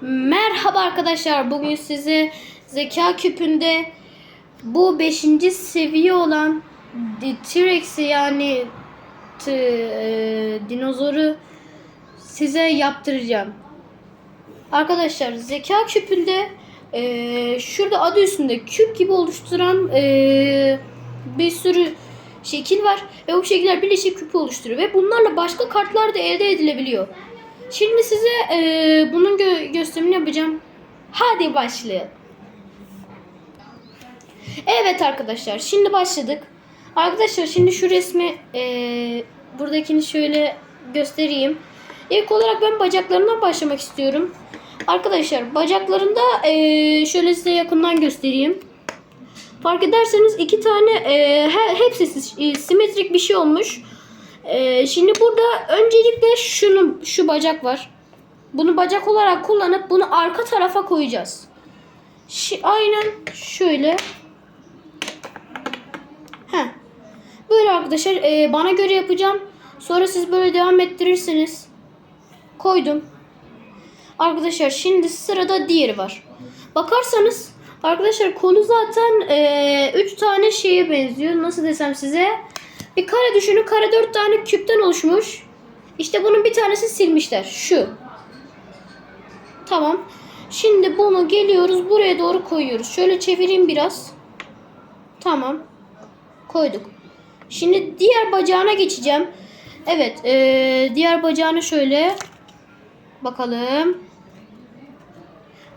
Merhaba arkadaşlar. Bugün size zeka küpünde bu 5. seviye olan T-Rex'i yani t- e, dinozoru size yaptıracağım. Arkadaşlar zeka küpünde e, şurada adı üstünde küp gibi oluşturan e, bir sürü şekil var ve bu şekiller birleşik küpü oluşturuyor ve bunlarla başka kartlar da elde edilebiliyor. Şimdi size e, bunun gö- gösterimini yapacağım. Hadi başlayalım. Evet arkadaşlar şimdi başladık. Arkadaşlar şimdi şu resmi e, buradakini şöyle göstereyim. İlk olarak ben bacaklarından başlamak istiyorum. Arkadaşlar bacaklarında e, şöyle size yakından göstereyim. Fark ederseniz iki tane e, he- hepsi si- simetrik bir şey olmuş. E, şimdi burada öncelikle şunu şu bacak var. Bunu bacak olarak kullanıp bunu arka tarafa koyacağız. Şi- aynen şöyle. Heh. Böyle arkadaşlar e, bana göre yapacağım. Sonra siz böyle devam ettirirsiniz. Koydum. Arkadaşlar şimdi sırada diğeri var. Bakarsanız arkadaşlar kolu zaten 3 tane şeye benziyor. Nasıl desem size. Bir kare düşünün. Kare 4 tane küpten oluşmuş. İşte bunun bir tanesi silmişler. Şu. Tamam. Şimdi bunu geliyoruz buraya doğru koyuyoruz. Şöyle çevireyim biraz. Tamam. Koyduk. Şimdi diğer bacağına geçeceğim. Evet. eee, diğer bacağını şöyle bakalım.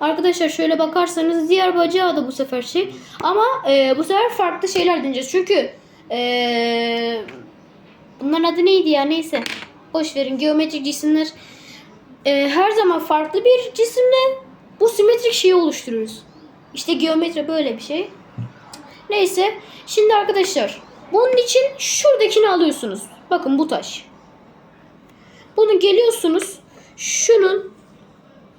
Arkadaşlar şöyle bakarsanız diğer bacağı da bu sefer şey. Ama eee, bu sefer farklı şeyler deneyeceğiz. Çünkü eee bunların adı neydi ya neyse. Boş verin geometrik cisimler. Eee, her zaman farklı bir cisimle bu simetrik şeyi oluşturuyoruz. İşte geometri böyle bir şey. Neyse. Şimdi arkadaşlar bunun için şuradakini alıyorsunuz. Bakın bu taş. Bunu geliyorsunuz. Şunun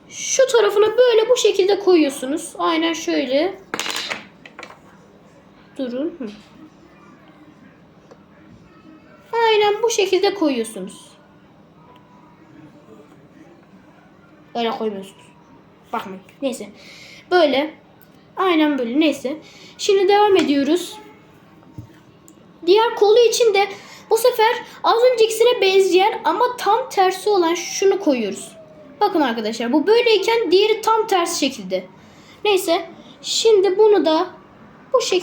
şu tarafına böyle bu şekilde koyuyorsunuz. Aynen şöyle. Durun. Aynen bu şekilde koyuyorsunuz. Öyle koymuyorsunuz. Bakmayın. Neyse. Böyle. Aynen böyle. Neyse. Şimdi devam ediyoruz. Diğer kolu için de bu sefer az öncekisine benzeyen ama tam tersi olan şunu koyuyoruz. Bakın arkadaşlar bu böyleyken diğeri tam ters şekilde. Neyse. Şimdi bunu da bu şekilde